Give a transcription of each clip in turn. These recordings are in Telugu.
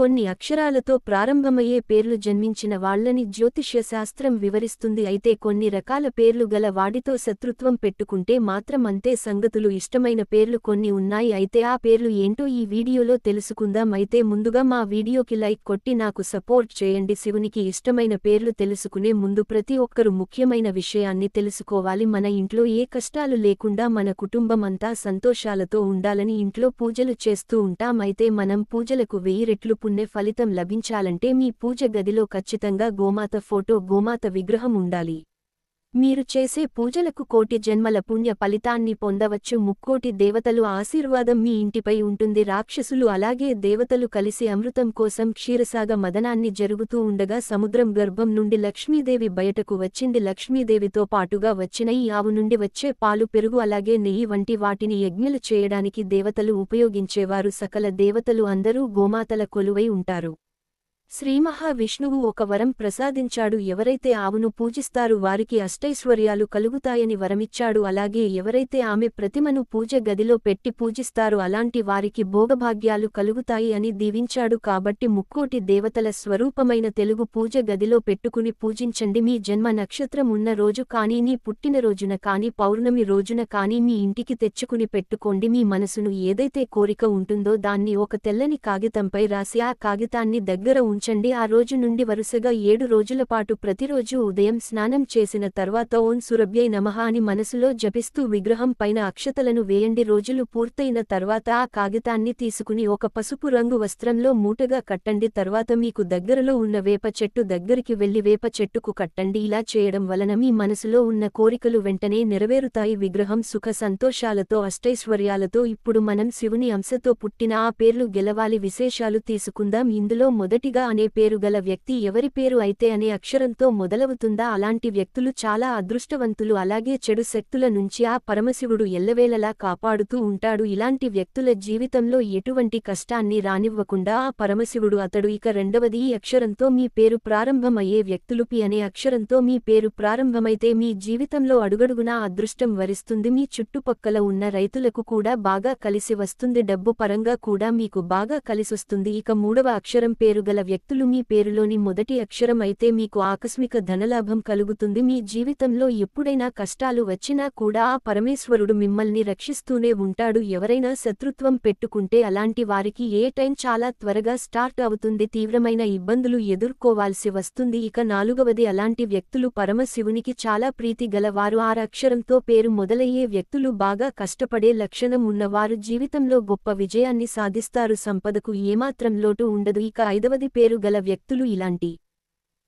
కొన్ని అక్షరాలతో ప్రారంభమయ్యే పేర్లు జన్మించిన వాళ్ళని జ్యోతిష్యశాస్త్రం వివరిస్తుంది. అయితే కొన్ని రకాల పేర్లు గల వాడితో శత్రుత్వం పెట్టుకుంటే మాత్రం అంతే సంగతులు ఇష్టమైన పేర్లు కొన్ని ఉన్నాయి. అయితే ఆ పేర్లు ఏంటో ఈ వీడియోలో తెలుసుకుందాం. అయితే ముందుగా మా వీడియోకి లైక్ కొట్టి నాకు సపోర్ట్ చేయండి. శివునికి ఇష్టమైన పేర్లు తెలుసుకునే ముందు ప్రతి ఒక్కరు ముఖ్యమైన విషయాన్ని తెలుసుకోవాలి. మన ఇంట్లో ఏ కష్టాలు లేకుండా మన కుటుంబం అంతా సంతోషాలతో ఉండాలని ఇంట్లో పూజలు చేస్తూ ఉంటాం. అయితే మనం పూజలకు వెయ్యి రెట్లు పుణ్య ఫలితం లభించాలంటే మీ పూజ గదిలో ఖచ్చితంగా గోమాత ఫోటో గోమాత విగ్రహం ఉండాలి. మీరు చేసే పూజలకు కోటి జన్మల పుణ్య ఫలితాన్ని పొందవచ్చు. ముక్కోటి దేవతలు ఆశీర్వాదం మీ ఇంటిపై ఉంటుంది. రాక్షసులు అలాగే దేవతలు కలిసి అమృతం కోసం క్షీరసాగ మదనాన్ని జరుగుతూ ఉండగా సముద్రం గర్భం నుండి లక్ష్మీదేవి బయటకు వచ్చింది. లక్ష్మీదేవితో పాటుగా వచ్చిన ఈ ఆవు నుండి వచ్చే పాలు పెరుగు అలాగే నెయ్యి వంటి వాటిని యజ్ఞలు చేయడానికి దేవతలు ఉపయోగించేవారు. సకల దేవతలు అందరూ గోమాతల కొలువై ఉంటారు. శ్రీమహావిష్ణువు ఒక వరం ప్రసాదించాడు. ఎవరైతే ఆవును పూజిస్తారు వారికి అష్టైశ్వర్యాలు కలుగుతాయని వరమిచ్చాడు. అలాగే ఎవరైతే ఆమె ప్రతిమను పూజ గదిలో పెట్టి పూజిస్తారో అలాంటి వారికి భోగభాగ్యాలు కలుగుతాయి అని దీవించాడు. కాబట్టి ముక్కోటి దేవతల స్వరూపమైన తెలుగు పూజ గదిలో పెట్టుకుని పూజించండి. మీ జన్మ నక్షత్రం ఉన్న రోజు కానీ నీ పుట్టినరోజున కానీ పౌర్ణమి రోజున కానీ మీ ఇంటికి తెచ్చుకుని పెట్టుకోండి. మీ మనసును ఏదైతే కోరిక ఉంటుందో దాన్ని ఒక తెల్లని కాగితంపై రాసి ఆ కాగితాన్ని దగ్గర ఉంచండి ఆ రోజు నుండి వరుసగా ఏడు రోజుల పాటు ప్రతిరోజు ఉదయం స్నానం చేసిన తర్వాత ఓం సురభ్యై నమః అని మనసులో జపిస్తూ విగ్రహం పైన అక్షతలను వేయండి. రోజులు పూర్తయిన తర్వాత ఆ కాగితాన్ని తీసుకుని ఒక పసుపు రంగు వస్త్రంలో మూటగా కట్టండి. తర్వాత మీకు దగ్గరలో ఉన్న వేప చెట్టు దగ్గరికి వెళ్ళి వేప చెట్టుకు కట్టండి. ఇలా చేయడం వలన మీ మనసులో ఉన్న కోరికలు వెంటనే నెరవేరుతాయి. విగ్రహం సుఖ సంతోషాలతో అష్టైశ్వర్యాలతో ఇప్పుడు మనం శివుని అంశతో పుట్టిన ఆ పేర్లు గెలవాలి. విశేషాలు తీసుకుందాం. ఇందులో మొదటిగా అనే పేరు గల వ్యక్తి ఎవరి పేరు అయితే అనే అక్షరంతో మొదలవుతుందా అలాంటి వ్యక్తులు చాలా అదృష్టవంతులు. అలాగే చెడు శక్తుల నుంచి ఆ పరమశివుడు ఎల్లవేళలా కాపాడుతూ ఉంటాడు. ఇలాంటి వ్యక్తుల జీవితంలో ఎటువంటి కష్టాన్ని రానివ్వకుండా ఆ పరమశివుడు అతడు. ఇక రెండవది ఈ అక్షరంతో మీ పేరు ప్రారంభమయ్యే వ్యక్తులు పి అనే అక్షరంతో మీ పేరు ప్రారంభమైతే మీ జీవితంలో అడుగడుగునా అదృష్టం వరిస్తుంది. మీ చుట్టుపక్కల ఉన్న రైతులకు కూడా బాగా కలిసి వస్తుంది. డబ్బు పరంగా కూడా మీకు బాగా కలిసొస్తుంది. ఇక మూడవ అక్షరం పేరు గల వ్యక్తులు మీ పేరులోని మొదటి అక్షరం అయితే మీకు ఆకస్మిక ధనలాభం కలుగుతుంది. మీ జీవితంలో ఎప్పుడైనా కష్టాలు వచ్చినా కూడా ఆ పరమేశ్వరుడు మిమ్మల్ని రక్షిస్తూనే ఉంటాడు. ఎవరైనా శత్రుత్వం పెట్టుకుంటే అలాంటి వారికి ఏ టైం చాలా త్వరగా స్టార్ట్ అవుతుంది. తీవ్రమైన ఇబ్బందులు ఎదుర్కోవాల్సి వస్తుంది. ఇక నాలుగవది అలాంటి వ్యక్తులు పరమశివునికి చాలా ప్రీతి గలవారు. ఆ అక్షరంతో పేరు మొదలయ్యే వ్యక్తులు బాగా కష్టపడే లక్షణం ఉన్నవారు. జీవితంలో గొప్ప విజయాన్ని సాధిస్తారు. సంపదకు ఏమాత్రం లోటు ఉండదు. ఇక ఐదవది పేరు గల వ్యక్తులు ఇలాంటి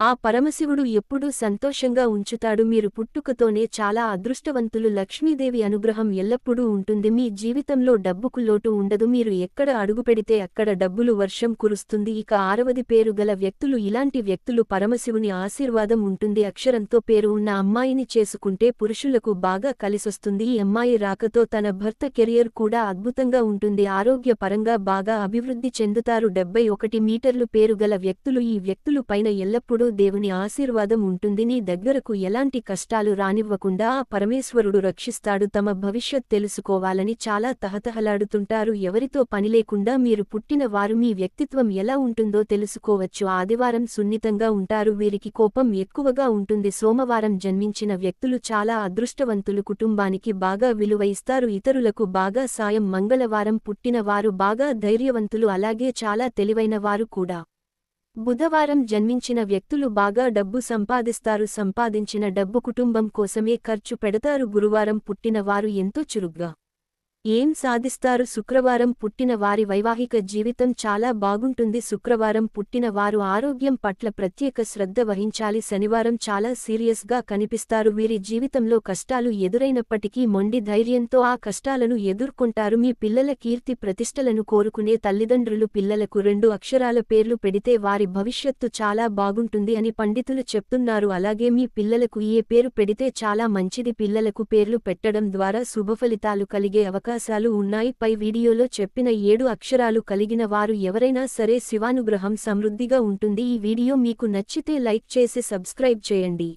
ఆ పరమశివుడు ఎప్పుడూ సంతోషంగా ఉంచుతాడు. మీరు పుట్టుకతోనే చాలా అదృష్టవంతులు. లక్ష్మీదేవి అనుగ్రహం ఎల్లప్పుడూ ఉంటుంది. మీ జీవితంలో డబ్బుకు లోటు ఉండదు. మీరు ఎక్కడ అడుగుపెడితే అక్కడ డబ్బులు వర్షం కురుస్తుంది. ఇక ఆరవది పేరు గల వ్యక్తులు ఇలాంటి వ్యక్తులు పరమశివుని ఆశీర్వాదం ఉంటుంది. అక్షరంతో పేరు ఉన్న అమ్మాయిని చేసుకుంటే పురుషులకు బాగా కలిసొస్తుంది. ఈ అమ్మాయి రాకతో తన భర్త కెరియర్ కూడా అద్భుతంగా ఉంటుంది. ఆరోగ్యపరంగా బాగా అభివృద్ధి చెందుతారు. డెబ్బై ఒకటి మీటర్లు పేరు గల వ్యక్తులు ఈ వ్యక్తులు పైన ఎల్లప్పుడూ దేవుని ఆశీర్వాదం ఉంటుంది. నీ దగ్గరకు ఎలాంటి కష్టాలు రానివ్వకుండా ఆ పరమేశ్వరుడు రక్షిస్తాడు. తమ భవిష్యత్ తెలుసుకోవాలని చాలా తహతహలాడుతుంటారు. ఎవరితో పనిలేకుండా మీరు పుట్టిన వారు మీ వ్యక్తిత్వం ఎలా ఉంటుందో తెలుసుకోవచ్చు. ఆదివారం సున్నితంగా ఉంటారు. వీరికి కోపం ఎక్కువగా ఉంటుంది. సోమవారం జన్మించిన వ్యక్తులు చాలా అదృష్టవంతులు. కుటుంబానికి బాగా విలువ ఇస్తారు ఇతరులకు బాగా సాయం. మంగళవారం పుట్టిన వారు బాగా ధైర్యవంతులు. అలాగే చాలా తెలివైన వారు కూడా. బుధవారం జన్మించిన వ్యక్తులు బాగా డబ్బు సంపాదిస్తారు. సంపాదించిన డబ్బు కుటుంబం కోసమే ఖర్చు పెడతారు. గురువారం పుట్టిన వారు ఎంతో చురుగ్గా ఏం సాధిస్తారు? శుక్రవారం పుట్టిన వారి వైవాహిక జీవితం చాలా బాగుంటుంది. శుక్రవారం పుట్టిన వారు ఆరోగ్యం పట్ల ప్రత్యేక శ్రద్ధ వహించాలి. శనివారం చాలా సీరియస్గా కనిపిస్తారు. వీరి జీవితంలో కష్టాలు ఎదురైనప్పటికీ మొండి ధైర్యంతో ఆ కష్టాలను ఎదుర్కొంటారు. మీ పిల్లల కీర్తి ప్రతిష్టలను కోరుకునే తల్లిదండ్రులు పిల్లలకు రెండు అక్షరాల పేర్లు పెడితే వారి భవిష్యత్తు చాలా బాగుంటుంది అని పండితులు చెప్తున్నారు. అలాగే మీ పిల్లలకు ఏ పేరు పెడితే చాలా మంచిది. పిల్లలకు పేర్లు పెట్టడం ద్వారా శుభఫలితాలు కలిగే అవకాశం అవకాశాలు ఉన్నాయి. పై వీడియోలో చెప్పిన ఏడు అక్షరాలు కలిగిన వారు ఎవరైనా సరే శివానుగ్రహం సమృద్ధిగా ఉంటుంది. ఈ వీడియో మీకు నచ్చితే లైక్ చేసి సబ్స్క్రైబ్ చేయండి.